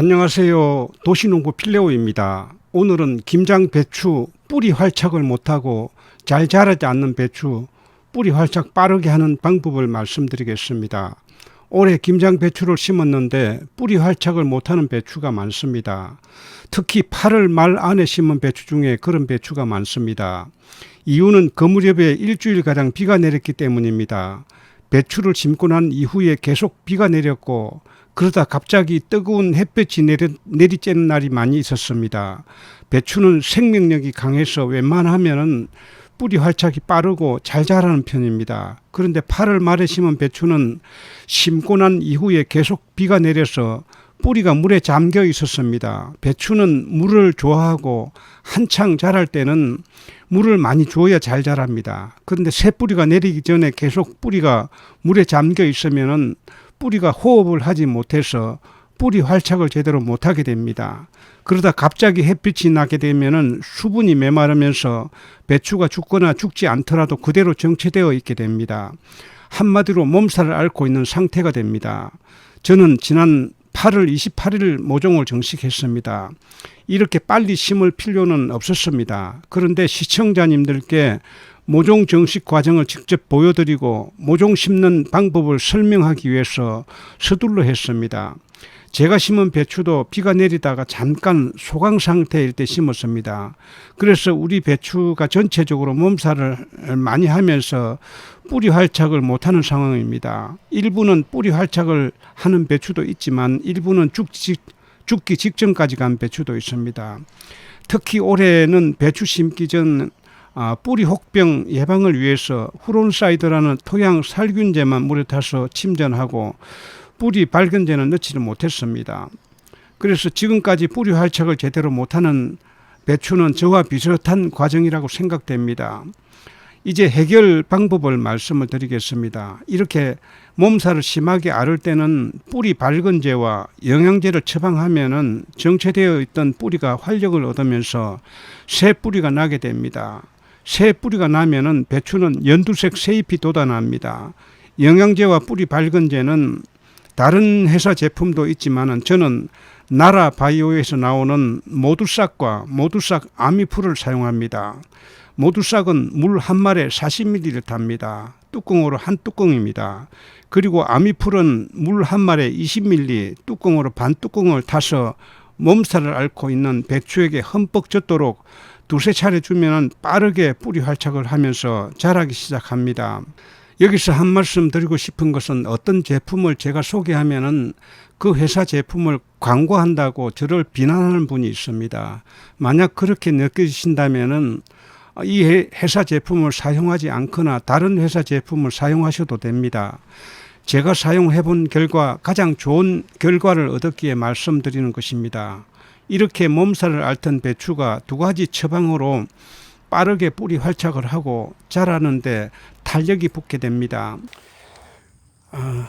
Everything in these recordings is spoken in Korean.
안녕하세요. 도시농부 필레오입니다. 오늘은 김장 배추 뿌리 활착을 못하고 잘 자라지 않는 배추 뿌리 활착 빠르게 하는 방법을 말씀드리겠습니다. 올해 김장 배추를 심었는데 뿌리 활착을 못하는 배추가 많습니다. 특히 8월 말 안에 심은 배추 중에 그런 배추가 많습니다. 이유는 그 무렵에 일주일 가량 비가 내렸기 때문입니다. 배추를 심고 난 이후에 계속 비가 내렸고 그러다 갑자기 뜨거운 햇볕이 내리, 내리쬐는 날이 많이 있었습니다. 배추는 생명력이 강해서 웬만하면은 뿌리 활착이 빠르고 잘 자라는 편입니다. 그런데 8월 말에 심은 배추는 심고 난 이후에 계속 비가 내려서 뿌리가 물에 잠겨 있었습니다. 배추는 물을 좋아하고 한창 자랄 때는 물을 많이 줘야 잘 자랍니다. 그런데 새 뿌리가 내리기 전에 계속 뿌리가 물에 잠겨 있으면은 뿌리가 호흡을 하지 못해서 뿌리 활착을 제대로 못하게 됩니다. 그러다 갑자기 햇빛이 나게 되면은 수분이 메마르면서 배추가 죽거나 죽지 않더라도 그대로 정체되어 있게 됩니다. 한마디로 몸살을 앓고 있는 상태가 됩니다. 저는 지난 8월 28일 모종을 정식했습니다. 이렇게 빨리 심을 필요는 없었습니다. 그런데 시청자님들께 모종 정식 과정을 직접 보여드리고 모종 심는 방법을 설명하기 위해서 서둘러 했습니다. 제가 심은 배추도 비가 내리다가 잠깐 소강 상태일 때 심었습니다. 그래서 우리 배추가 전체적으로 몸살을 많이 하면서 뿌리 활착을 못하는 상황입니다. 일부는 뿌리 활착을 하는 배추도 있지만 일부는 죽기, 죽기 직전까지 간 배추도 있습니다. 특히 올해는 배추 심기 전 아, 뿌리 혹병 예방을 위해서 후론사이드라는 토양 살균제만 물에 타서 침전하고 뿌리 발견제는 넣지를 못했습니다. 그래서 지금까지 뿌리 활착을 제대로 못하는 배추는 저와 비슷한 과정이라고 생각됩니다. 이제 해결 방법을 말씀을 드리겠습니다. 이렇게 몸살을 심하게 앓을 때는 뿌리 발근제와 영양제를 처방하면은 정체되어 있던 뿌리가 활력을 얻으면서 새 뿌리가 나게 됩니다. 새 뿌리가 나면은 배추는 연두색 새잎이 돋아납니다. 영양제와 뿌리 발근제는 다른 회사 제품도 있지만은 저는 나라 바이오에서 나오는 모두싹과 모두싹 아미풀을 사용합니다. 모두싹은 물한 말에 40ml 답니다. 뚜껑으로 한 뚜껑입니다. 그리고 아미풀은 물한 말에 20ml 뚜껑으로 반 뚜껑을 타서 몸살을 앓고 있는 배추에게 흠뻑 젖도록 두세 차례 주면은 빠르게 뿌리 활착을 하면서 자라기 시작합니다. 여기서 한 말씀 드리고 싶은 것은 어떤 제품을 제가 소개하면은 그 회사 제품을 광고한다고 저를 비난하는 분이 있습니다. 만약 그렇게 느껴지신다면은 이 회사 제품을 사용하지 않거나 다른 회사 제품을 사용하셔도 됩니다. 제가 사용해 본 결과 가장 좋은 결과를 얻었기에 말씀드리는 것입니다. 이렇게 몸살을 앓던 배추가 두 가지 처방으로 빠르게 뿌리 활착을 하고 자라는데 탄력이 붙게 됩니다. 아,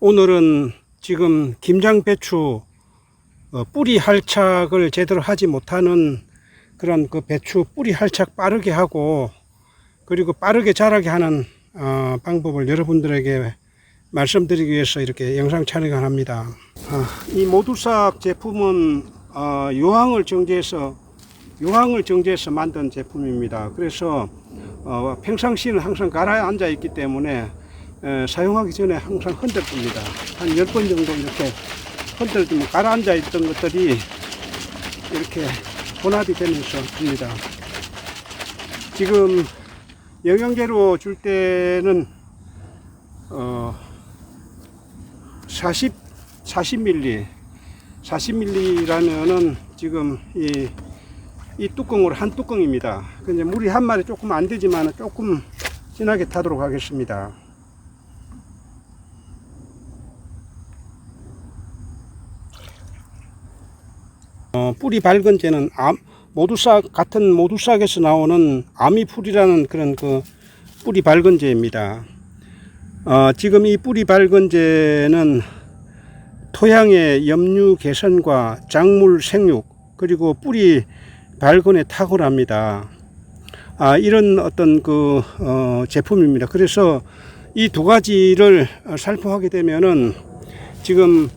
오늘은 지금 김장 배추 어, 뿌리 활착을 제대로 하지 못하는 그런 그 배추 뿌리 활착 빠르게 하고 그리고 빠르게 자라게 하는 어, 방법을 여러분들에게 말씀드리기 위해서 이렇게 영상 촬영을 합니다. 아, 이 모두싹 제품은 어, 요항을 정제해서 요항을 정제해서 만든 제품입니다. 그래서 어, 평상시는 항상 가라앉아 있기 때문에 에, 사용하기 전에 항상 흔들립니다. 한 10번 정도 이렇게 흔들면 가라앉아 있던 것들이 이렇게 혼합이 되면서 듭니다. 지금 영양제로 줄 때는 어, 40, 40ml, 40ml라면은 지금 이, 이 뚜껑으로 한 뚜껑입니다. 근데 물이 한 마리 조금 안 되지만 조금 진하게 타도록 하겠습니다. 어, 뿌리 밝은제는 암, 모두싹 같은 모두싹에서 나오는 아미풀이라는 그런 그 뿌리 밝은제입니다. 어, 지금 이 뿌리 밝은제는 토양의 염류 개선과 작물 생육 그리고 뿌리 발근에 탁월합니다. 아, 이런 어떤 그 어, 제품입니다. 그래서 이 두 가지를 살펴하게 되면은 지금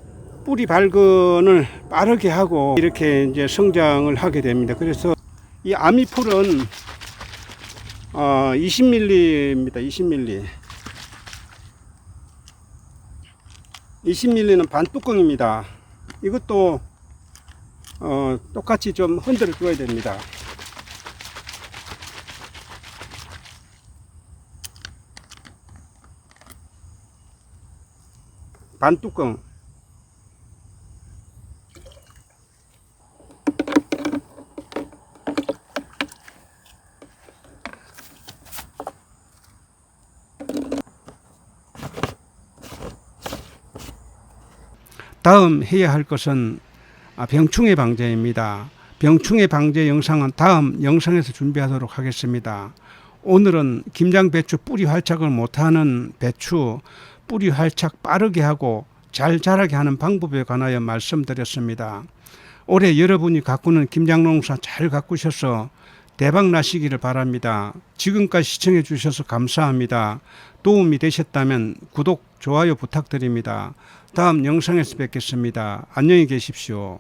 뿌리 발근을 빠르게 하고 이렇게 이제 성장을 하게 됩니다. 그래서 이 아미풀은 어, 20mm입니다. 20mm. 20mm는 반 뚜껑입니다. 이것도 어, 똑같이 좀 흔들어 줘야 됩니다. 반 뚜껑. 다음 해야 할 것은 아, 병충해 방제입니다. 병충해 방제 영상은 다음 영상에서 준비하도록 하겠습니다. 오늘은 김장 배추 뿌리 활착을 못하는 배추 뿌리 활착 빠르게 하고 잘 자라게 하는 방법에 관하여 말씀드렸습니다. 올해 여러분이 가꾸는 김장 농사 잘 가꾸셔서 대박 나시기를 바랍니다. 지금까지 시청해 주셔서 감사합니다. 도움이 되셨다면 구독, 좋아요 부탁드립니다. 다음 영상에서 뵙겠습니다. 안녕히 계십시오.